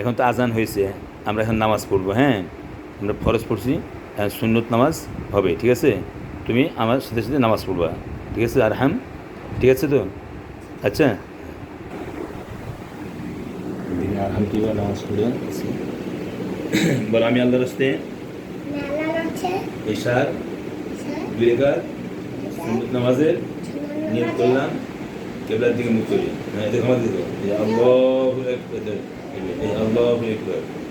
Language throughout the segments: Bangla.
এখন তো আজান হয়েছে আমরা এখন নামাজ পড়ব হ্যাঁ? আমরা ফরজ পড়ছি সুন্নত নামাজ হবে ঠিক আছে? তুমি আমার সাথে সাথে নামাজ পড়বা ঠিক আছে আর হাম ঠিক আছে তো? আচ্ছা। বলো আমি আল্লাহ রাস্তে এশার দুই রেখার সুন্নত নামাজের নিয়ত করলাম কেবলার দিকে মুখ করি। হ্যাঁ দেখো আমাদের আল্লাহু الله أكبر.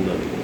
আল্লাহু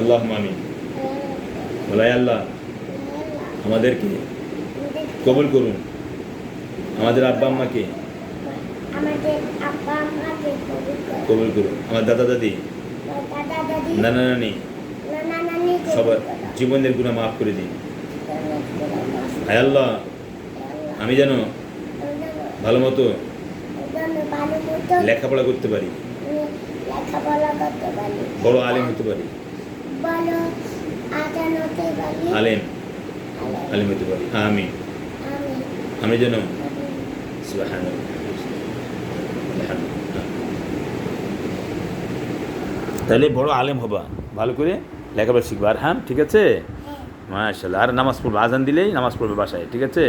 আল্লাহ মামিন বলাই আল্লাহ, আমাদেরকে কবুল করুন। আমাদের আব্বা আম্মাকে কবুল করুন। আমার দাদা দাদি, নানা নানি, সবার জীবনের গুণা মাফ করে দিন। হায় আল্লাহ, আমি যেন ভালো মতো লেখাপড়া করতে পারি? লেখাপড়া করতে পারি। বড় আলেম হতে পারি? বড় আজান হতে পারি। আলেম? আলেম। হতে পারি। আমি আমি আমি যেন তাহলে বড় আলেম হবা। ভালো করে লেখাপড়া শিখবা। আর হ্যাঁ ঠিক আছে? হ্যাঁ। মাশাল্লাহ আর নামাজ পড়বে। আজান দিলেই নামাজ পড়বে বাসায় ঠিক আছে?